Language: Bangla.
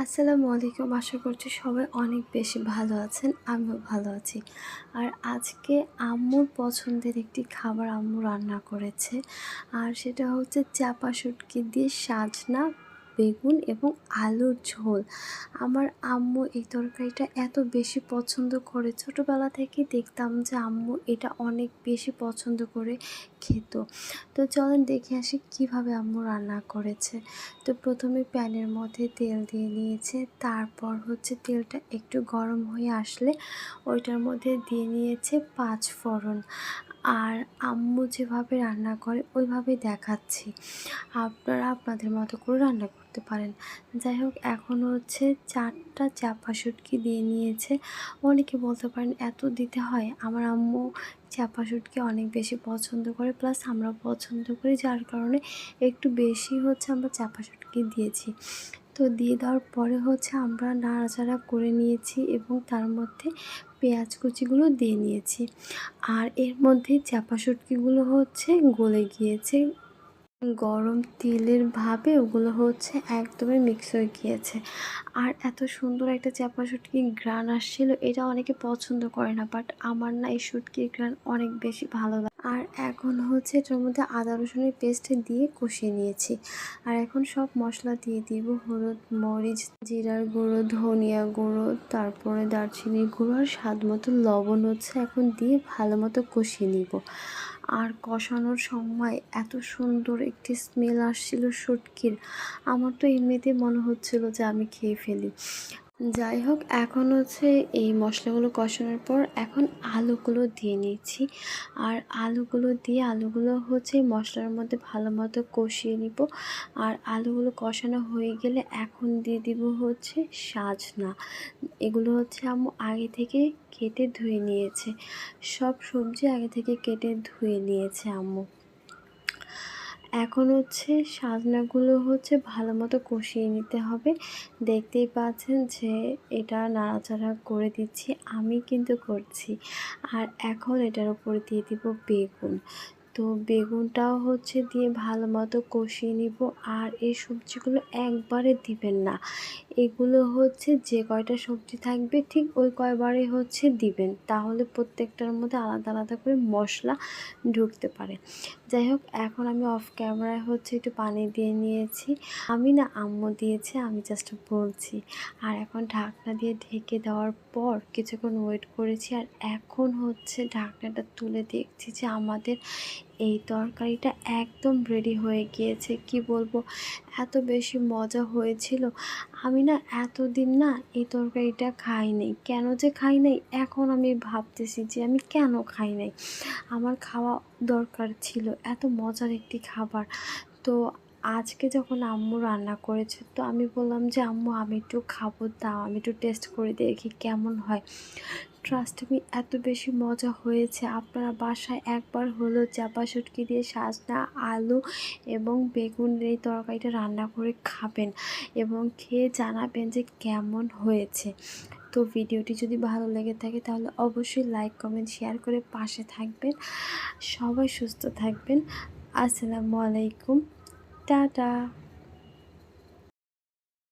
আসসালামু আলাইকুম। আশা করছি সবাই অনেক বেশি ভালো আছেন, আমিও ভালো আছি। আর আজকে আম্মুর পছন্দের একটি খাবার আম্মু রান্না করেছে। আর সেটা হচ্ছে চাপা শুটকি দিয়ে সাজনা, বেগুন এবং আলুর ঝোল। আমার আম্মু এই তরকারিটা এত বেশি পছন্দ করে। ছোটোবেলা থেকেই দেখতাম যে আম্মু এটা অনেক বেশি পছন্দ করে। খেত। তো চলেন দেখে আসি কীভাবে আম্মু রান্না করেছে। তো প্রথমে প্যানের মধ্যে তেল দিয়ে নিয়েছে, তারপর হচ্ছে তেলটা একটু গরম হয়ে আসলে ওইটার মধ্যে দিয়ে নিয়েছে পাঁচ ফোড়ন। আর আম্মু যেভাবে রান্না করে ওইভাবেই দেখাচ্ছি। আপনারা আপনাদের মতো করে রান্না করতে পারেন। যাই হোক, এখন হচ্ছে চারটা চাপা শুটকি দিয়ে নিয়েছে। অনেকে বলতে পারেন, এত দিতে হয়? আমার আম্মু চাপা শুটকি অনেক বেশি পছন্দ করে, প্লাস আমরা পছন্দ করি, যার কারণে একটু বেশি হচ্ছে আমরা চাপা শুটকি দিয়েছি। তো দিয়ে দেওয়ার পরে হচ্ছে আমরা নাড়াচাড়া করে নিয়েছি এবং তার মধ্যে পেঁয়াজ কুচিগুলো দিয়ে নিয়েছি। আর এর মধ্যে চাপা শুটকিগুলো হচ্ছে গলে গিয়েছে। গরম তেলের ভাবে ওগুলো হচ্ছে একদমই মিক্স হয়ে গিয়েছে। আর এত সুন্দর একটা চাপা শুটকি গ্রান আসছিল, এটা অনেকে পছন্দ করে না বাট আমার না এই শুটকির গ্রান অনেক বেশি ভালো লাগে। আর এখন হচ্ছে এটার মধ্যে আদা রসুনের পেস্ট দিয়ে কষিয়ে নিয়েছি। আর এখন সব মশলা দিয়ে দিব হলুদ মরিচ, জিরার গুঁড়ো, ধনিয়া গুঁড়ো, তারপরে দারচিনি গুঁড়ো আর স্বাদ মতো লবণ হচ্ছে এখন দিয়ে ভালো মতো কষিয়ে নিব। আর কষানোর সময় এত সুন্দর একটি স্মেল আসছিল শুটকির আমার তো এমনিতেই মনে হচ্ছিল যে আমি খেয়ে ফেলি। যাই হোক, এখন হচ্ছে এই মশলাগুলো কষানোর পর এখন আলুগুলো দিয়ে নিচ্ছি। আর আলুগুলো দিয়ে আলুগুলো হচ্ছে মশলার মধ্যে ভালো মতো কষিয়ে নিব। আর আলুগুলো কষানো হয়ে গেলে এখন দিয়ে দিব হচ্ছে সাজনা। এগুলো হচ্ছে আমি আগে থেকে কেটে ধুয়ে নিয়েছে। সব সবজি আগে থেকে কেটে ধুয়ে নিয়েছে আম্মু। এখন হচ্ছে সাজনাগুলো হচ্ছে ভালো মতো কষিয়ে নিতে হবে। দেখতেই পাচ্ছেন যে এটা নাড়াচাড়া করে দিচ্ছি, আমি কিন্তু করছি। আর এখন এটার উপরে দিয়ে দিব বেগুন। তো বেগুনটাও হচ্ছে দিয়ে ভালো মতো কষিয়ে নিব। আর এই সবজিগুলো একবারে দিবেন না। এগুলো হচ্ছে যে কয়টা সবজি থাকবে ঠিক ওই কয়বারে হচ্ছে দিবেন। তাহলে প্রত্যেকটার মধ্যে আলাদা আলাদা করে মশলা ঢুকতে পারে। যাই হোক, এখন আমি অফ ক্যামেরায় হচ্ছে একটু পানি দিয়ে নিয়েছি। আমি না আম্মু দিয়েছে, আমি জাস্ট বলছি। আর এখন ঢাকনা দিয়ে ঢেকে দেওয়ার পর কিছুক্ষণ ওয়েট করেছি। আর এখন হচ্ছে ঢাকনাটা তুলে দেখছি যে আমাদের এই তরকারিটা একদম রেডি হয়ে গিয়েছে। কি বলব? এত বেশি মজা হয়েছিল। আমি না এতদিন না এই তরকারিটা খাই নাই। কেন যে খাই নাই? এখন আমি ভাবতেছি যে আমি কেন খাই নাই? আমার খাওয়া দরকার ছিল। এত মজার একটি খাবার। তো আজকে যখন আম্মু রান্না করেছে, তো আমি বললাম যে, আম্মু, আমি একটু খাব, দাও, আমি একটু টেস্ট করে দেখি কেমন হয়। ট্রাস্ট মি এত বেশি মজা হয়েছে। আপনারা বাসায় একবার হলো চাপা শুটকি দিয়ে সাজনা, আলু এবং বেগুন এই তরকারিটা রান্না করে খাবেন এবং খেয়ে জানাবেন যে কেমন হয়েছে। তো ভিডিওটি যদি ভালো লেগে থাকে, তাহলে অবশ্যই লাইক কমেন্ট শেয়ার করে পাশে থাকবেন। সবাই সুস্থ থাকবেন। আসসালামু আলাইকুম। টাটা